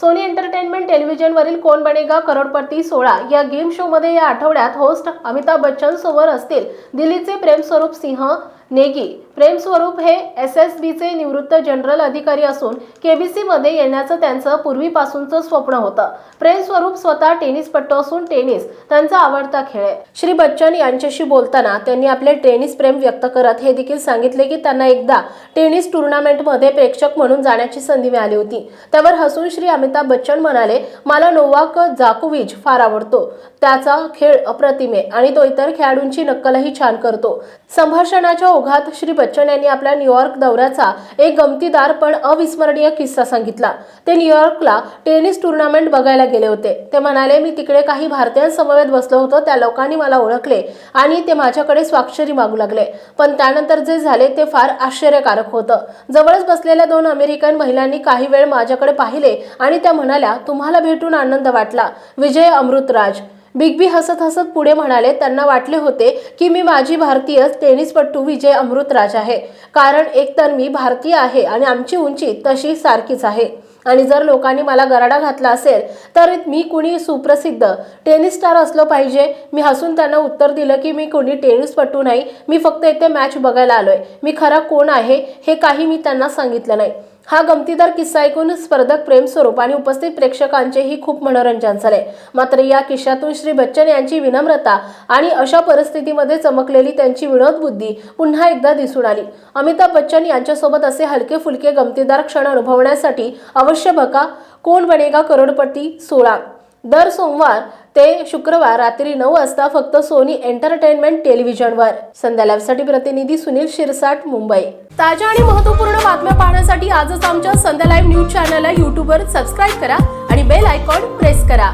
Sony entertainment टेलिव्हिजनवरील कोण बनेगा करोडपती सोळा या गेम शोमध्ये या आठवड्यात होस्ट अमिताभ बच्चन सोबत असतील दिल्लीचे प्रेमस्वरूप सिंह नेगी. प्रेमस्वरूप हे एस एस बीचे निवृत्त जनरल अधिकारी असून के बी सीमध्ये येण्याचं त्यांचं पूर्वीपासूनचं स्वप्न होतं. प्रेमस्वरूप स्वतः टेनिसपट्टू असून टेनिस त्यांचा आवडता खेळ आहे. श्री बच्चन यांच्याशी बोलताना त्यांनी आपले टेनिस प्रेम व्यक्त करत हे देखील सांगितले की त्यांना एकदा टेनिस टुर्नामेंटमध्ये प्रेक्षक म्हणून जाण्याची संधी मिळाली होती. त्यावर हसून श्री अमित अमिताभ बच्चन म्हणाले मला नोवाक जाकोविच फार आवडतो. त्याचा खेळ अप्रतिम आहे आणि तो इतर खेळाडूंची नक्कलही छान करतो. संभाषणाच्या ओघात श्री बच्चन यांनी आपल्या न्यूयॉर्क दौऱ्याचा एक गमतीदार पण अविस्मरणीय किस्सा सांगितला. ते न्यूयॉर्कला टेनिस टुर्नामेंट बघायला गेले होते. ते म्हणाले मी तिकडे काही भारतीयांसमवेत बसलो होतो. त्या लोकांनी मला ओळखले आणि ते माझ्याकडे स्वाक्षरी मागू लागले. पण त्यानंतर जे झाले ते फार आश्चर्यकारक होतं. जवळच बसलेल्या दोन अमेरिकन महिलांनी काही वेळ माझ्याकडे पाहिले आणि त्या म्हणाल्या तुम्हाला भेटून आनंद वाटला विजय अमृतराज. बिग बी हसत हसत पुढे म्हणाले त्यांना वाटले होते की मी माझी भारतीय टेनिसपटू विजय अमृतराज आहे. कारण एकतर मी भारतीय आहे आणि आमची उंची तशी सारखीच आहे. आणि जर लोकांनी मला गराडा घातला असेल तर मी कुणी सुप्रसिद्ध टेनिस स्टार असलो पाहिजे. मी हसून त्यांना उत्तर दिलं की मी कोणी टेनिसपटू नाही. मी फक्त इथे मॅच बघायला आलोय. मी खरा कोण आहे हे काही मी त्यांना सांगितलं नाही. हा गमतीदार किस्सा ऐकून स्पर्धक प्रेमस्वरूप आणि उपस्थित प्रेक्षकांचेही खूप मनोरंजन झाले. मात्र या किस्सातून श्री बच्चन यांची विनम्रता आणि अशा परिस्थितीमध्ये चमकलेली त्यांची विनोद बुद्धी पुन्हा एकदा दिसून आली. अमिताभ बच्चन यांच्यासोबत असे हलके फुलके गमतीदार क्षण अनुभवण्यासाठी अवश्य बघा. कोण बनेगा करोडपती सोळा? दर सोमवार ते शुक्रवार रात्री नऊ वाजता फक्त सोनी एंटरटेनमेंट टेलिव्हिजनवर. संध्या लाईव्हसाठी प्रतिनिधी सुनील शिरसाट मुंबई. ताज्या आणि महत्त्वपूर्ण बातम्या पाहण्यासाठी आजच आमच्या संध्या लाईव्ह न्यूज चॅनलला यूट्यूबवर सबस्क्राईब करा आणि बेल आयकॉन प्रेस करा.